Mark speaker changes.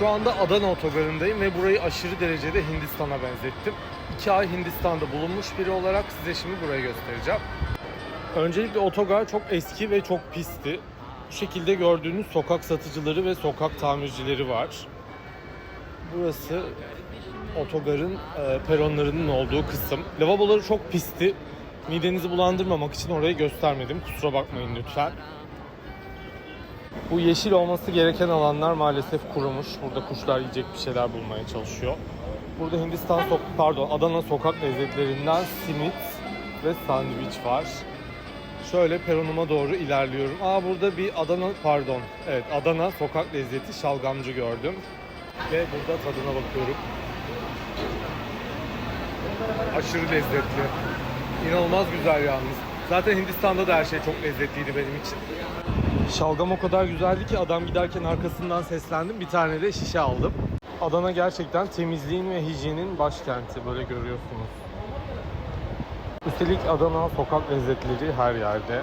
Speaker 1: Şu anda Adana otogarındayım ve burayı aşırı derecede Hindistan'a benzettim. İki ay Hindistan'da bulunmuş biri olarak size şimdi burayı göstereceğim. Öncelikle otogar çok eski ve çok pisti. Bu şekilde gördüğünüz sokak satıcıları ve sokak tamircileri var. Burası otogarın e, peronlarının olduğu kısım. Lavaboları çok pisti. Midenizi bulandırmamak için orayı göstermedim. Kusura bakmayın lütfen. Bu yeşil olması gereken alanlar maalesef kurumuş. Burada kuşlar yiyecek bir şeyler bulmaya çalışıyor. Burada Hindistan sok pardon Adana sokak lezzetlerinden simit ve sandviç var. Şöyle peronuma doğru ilerliyorum. Aa burada bir Adana pardon. Evet Adana sokak lezzeti şalgamcı gördüm. Ve burada tadına bakıyorum. Aşırı lezzetli. İnanılmaz güzel yalnız. Zaten Hindistan'da da her şey çok lezzetliydi benim için. Şalgam o kadar güzeldi ki adam giderken arkasından seslendim. Bir tane de şişe aldım. Adana gerçekten temizliğin ve hijyenin başkenti. Böyle görüyorsunuz. Üstelik Adana sokak lezzetleri her yerde.